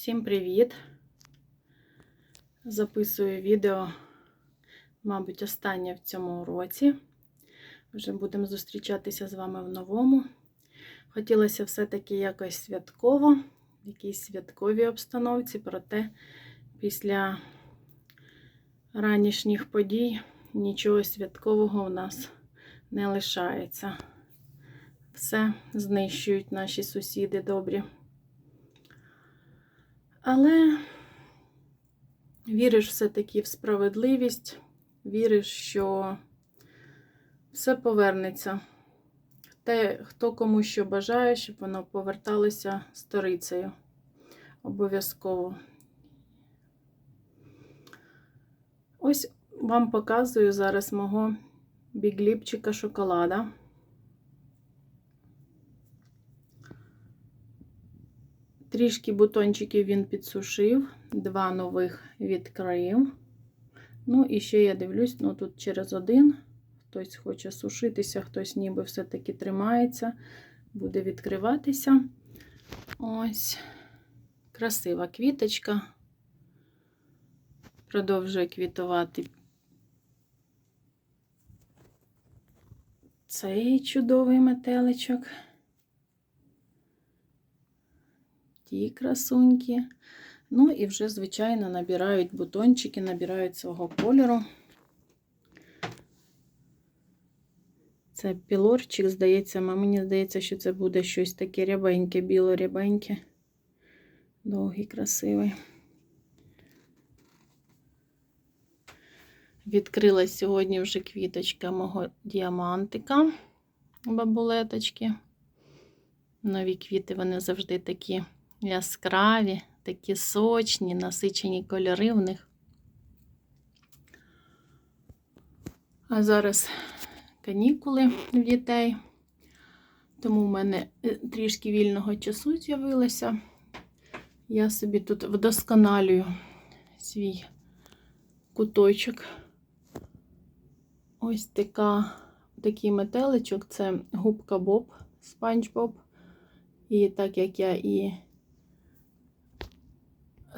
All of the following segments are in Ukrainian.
Всім привіт! Записую відео, мабуть, останнє в цьому році. Вже будемо зустрічатися з вами в новому. Хотілося все-таки якось святково, в якійсь святковій обстановці, проте після ранішніх подій нічого святкового у нас не лишається. Все знищують наші сусіди добрі. Але віриш все-таки в справедливість, віриш, що все повернеться. Те, хто кому що бажає, щоб воно поверталося сторицею. Обов'язково. Ось вам показую зараз мого бігліпчика шоколада. Трішки бутончиків він підсушив, два нових відкрив. Ну, і ще я дивлюсь, ну тут через один. Хтось хоче сушитися, хтось ніби все-таки тримається, буде відкриватися. Ось, красива квіточка. Продовжує квітувати цей чудовий метеличок. Ті красуньки. Ну і вже, звичайно, набирають бутончики, набирають свого кольору. Це пілорчик, здається, мені здається, що це буде щось таке рябеньке, біло-рябеньке. Довгий, красивий. Відкрилась сьогодні вже квіточка мого діамантика, бабулеточки. Нові квіти, вони завжди такі яскраві, такі сочні, насичені кольори в них. А зараз канікули в дітей, тому в мене е, трішки вільного часу з'явилося. Я собі тут вдосконалюю свій куточок. Ось така, такий метеличок це губка Боб, спанч Боб. І так як я і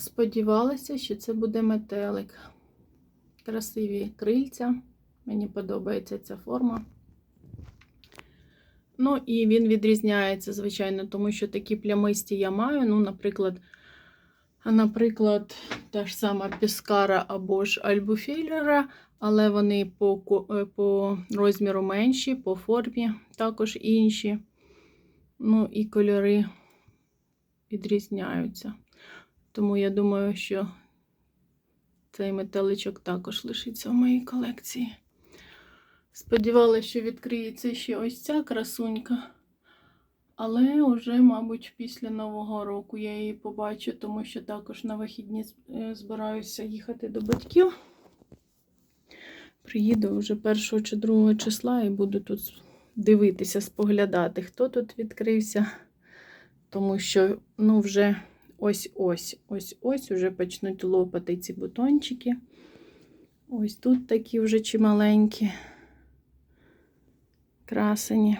сподівалася, що це буде метелик. Красиві крильця. Мені подобається ця форма. Ну, і він відрізняється, звичайно, тому що такі плямисті я маю. Ну, наприклад, наприклад, та ж сама Піскара або ж Альбуфілера, але вони по, по розміру менші, по формі також інші. Ну, і кольори відрізняються. Тому я думаю, що цей метеличок також лишиться в моїй колекції. Сподівалася, що відкриється ще ось ця красунька. Але вже, мабуть, після Нового року я її побачу, тому що також на вихідні збираюся їхати до батьків. Приїду вже 1 чи 2 числа і буду тут дивитися, споглядати, хто тут відкрився. Тому що, ну, вже ось-ось, ось-ось вже почнуть лопати ці бутончики. Ось тут такі вже чималенькі, красені.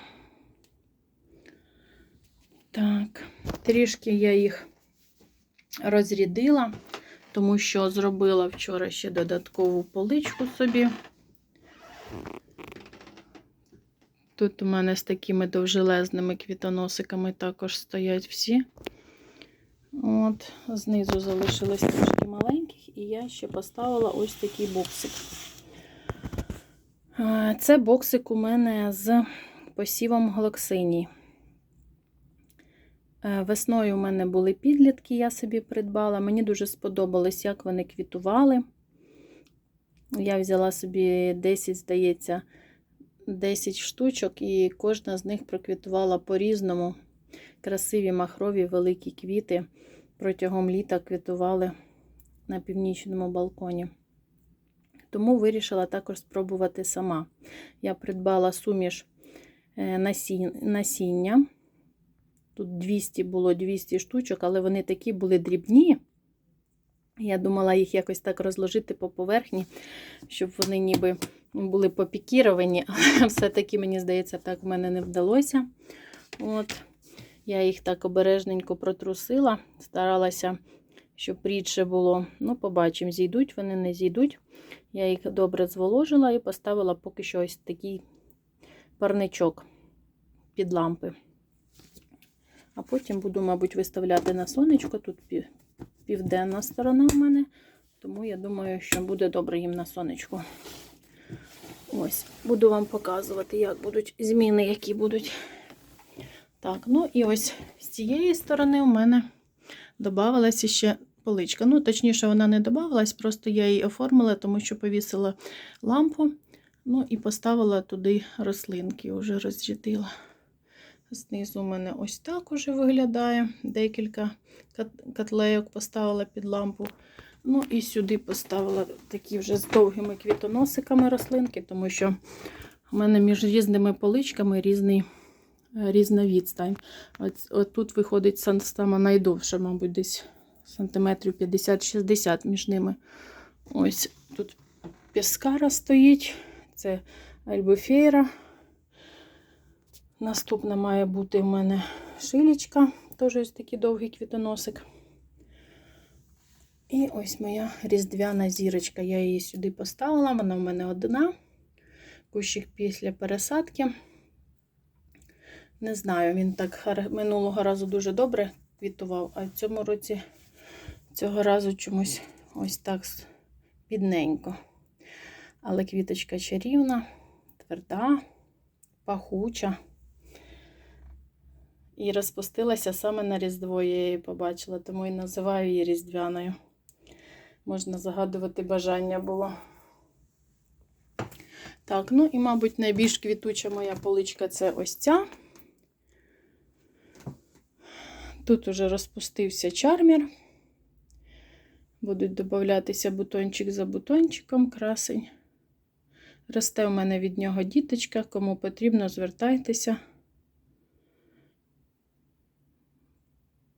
Так, трішки я їх розрядила, тому що зробила вчора ще додаткову поличку собі. Тут у мене з такими довжелезними квітоносиками також стоять всі. От, Знизу залишилось трошки маленьких, і я ще поставила ось такий боксик. Це боксик у мене з посівом глоксиній. Весною у мене були підлітки, я собі придбала. Мені дуже сподобалось, як вони квітували. Я взяла собі 10, здається, 10 штучок, і кожна з них проквітувала по-різному. Красиві махрові великі квіти протягом літа квітували на північному балконі. Тому вирішила також спробувати сама. Я придбала суміш е, насіння. Тут 200 було 200 штучок, але вони такі були дрібні. Я думала їх якось так розложити по поверхні, щоб вони ніби були попікіровані, але все-таки, мені здається, так в мене не вдалося. От. Я їх так обережненько протрусила, старалася щоб рідше було. Ну, побачимо, зійдуть вони, не зійдуть. Я їх добре зволожила і поставила поки що ось такий парничок під лампи. А потім буду, мабуть, виставляти на сонечко. Тут південна сторона у мене, тому я думаю, що буде добре їм на сонечку. Ось, буду вам показувати, як будуть зміни, які будуть. Так, ну і ось з цієї сторони у мене додавалася ще поличка. Ну, точніше, вона не додавалась, просто я її оформила, тому що повісила лампу. Ну і поставила туди рослинки, вже розрядила. Знизу у мене ось так уже виглядає. Декілька котлейок поставила під лампу. Ну і сюди поставила такі вже з довгими квітоносиками рослинки, тому що в мене між різними поличками різний, різна відстань. От, от тут виходить сама найдовша, мабуть, десь сантиметрів 50-60 між ними. Ось тут піскара стоїть. Це альбофейра. Наступна має бути в мене шилічка, теж ось такий довгий квітоносик. І ось моя різдвяна зірочка. Я її сюди поставила, вона в мене одна. Кущик після пересадки. Не знаю, він так минулого разу дуже добре квітував, а в цьому році цього разу чомусь ось так бідненько. Але квіточка чарівна, тверда, пахуча. І розпустилася саме на Різдво, я її побачила, тому і називаю її Різдвяною. Можна загадувати бажання було. Так, ну і, мабуть, найбільш квітуча моя поличка це ось ця. Тут уже розпустився чармір. Будуть додатися бутончик за бутончиком, красень. Росте у мене від нього діточка, кому потрібно, звертайтеся.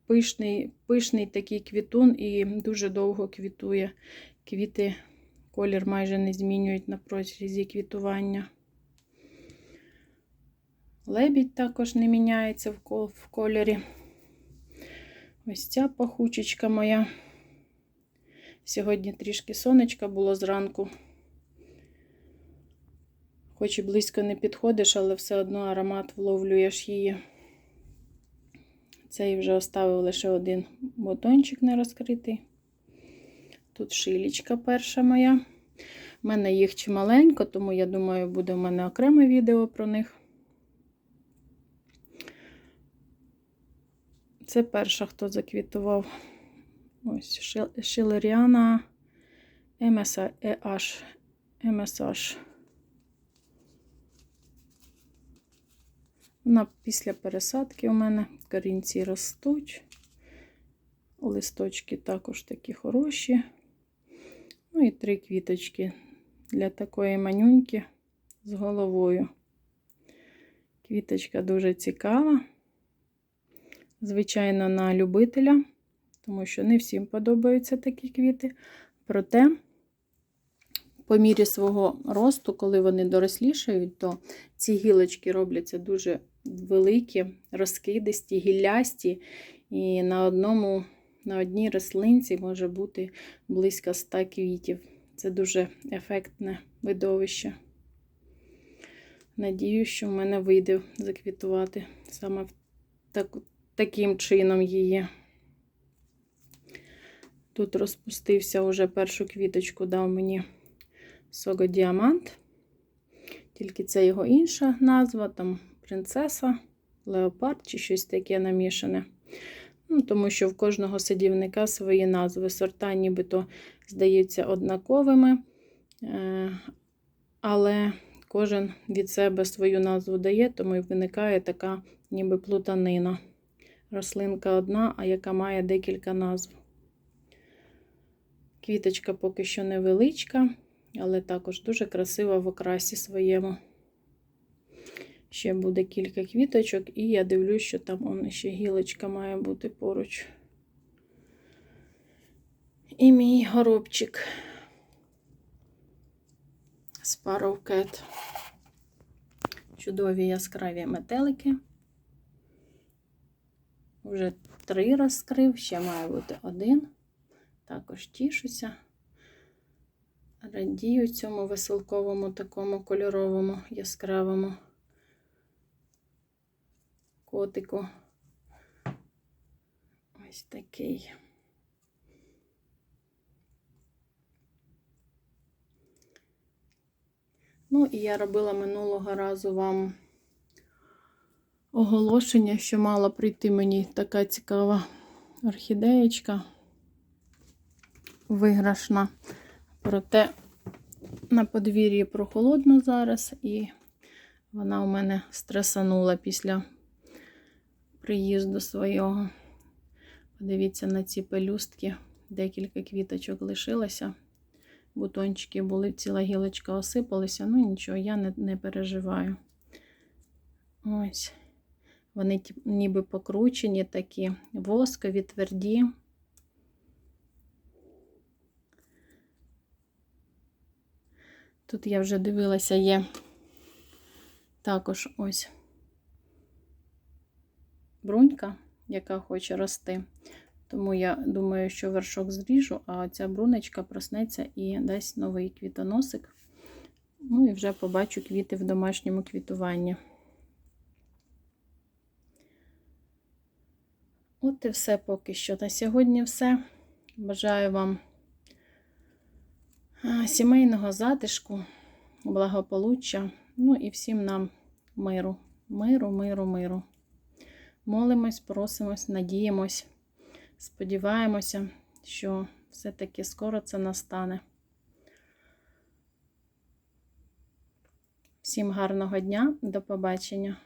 Пишний, пишний такий квітун і дуже довго квітує. Квіти колір майже не змінюють на протязі квітування. Лебідь також не міняється в кол- в кольорі. Ось ця пахучечка моя. Сьогодні трішки сонечка було зранку. Хоч і близько не підходиш, але все одно аромат вловлюєш її. Цей вже оставив лише один бутончик не розкритий. Тут шилічка перша моя. У мене їх чималенько, тому я думаю, буде в мене окреме відео про них. Це перша, хто заквітував. Ось Шил- Шилеріана MSH. MSH. Вона після пересадки у мене корінці ростуть. Листочки також такі хороші. Ну і три квіточки для такої манюньки з головою. Квіточка дуже цікава. Звичайно, на любителя, тому що не всім подобаються такі квіти. Проте, по мірі свого росту, коли вони дорослішають, то ці гілочки робляться дуже великі, розкидисті, гіллясті, і на одному, на одній рослинці може бути близько 100 квітів. Це дуже ефектне видовище. Надію, що в мене вийде заквітувати саме в так, таким чином її. Тут розпустився уже першу квіточку, дав мені Сого Діамант. Тільки це його інша назва, там принцеса, леопард чи щось таке намішане. Ну, Тому що в кожного садівника свої назви. Сорта нібито здаються однаковими, е, але кожен від себе свою назву дає, тому і виникає така ніби плутанина. Рослинка одна, а яка має декілька назв. Квіточка поки що невеличка, але також дуже красива в окрасі своєму. Ще буде кілька квіточок, і я дивлюсь, що там он ще гілочка має бути поруч. І мій горобчик. Sparrow Cat. Чудові яскраві метелики. Вже три розкрив, ще має бути один. також тішуся. Радію цьому веселковому, такому кольоровому, яскравому котику. Ось такий. Ну, і я робила минулого разу вам оголошення, що мала прийти мені така цікава орхідеєчка виграшна. Проте на подвір'ї прохолодно зараз, і вона у мене стресанула після приїзду свого. Подивіться на ці пелюстки, декілька квіточок лишилося. Бутончики були, ціла гілочка осипалися. Ну нічого, я не, не переживаю. Ось. Вони ніби покручені такі, воскові, тверді. Тут я вже дивилася, є також ось брунька, яка хоче рости. Тому я думаю, що вершок зріжу, а ця брунечка проснеться і дасть новий квітоносик. Ну і вже побачу квіти в домашньому квітуванні. От і все поки що. На сьогодні все. Бажаю вам сімейного затишку, благополуччя, ну і всім нам миру, миру, миру, миру. Молимось, просимось, надіємось, сподіваємося, що все-таки скоро це настане. Всім гарного дня, до побачення!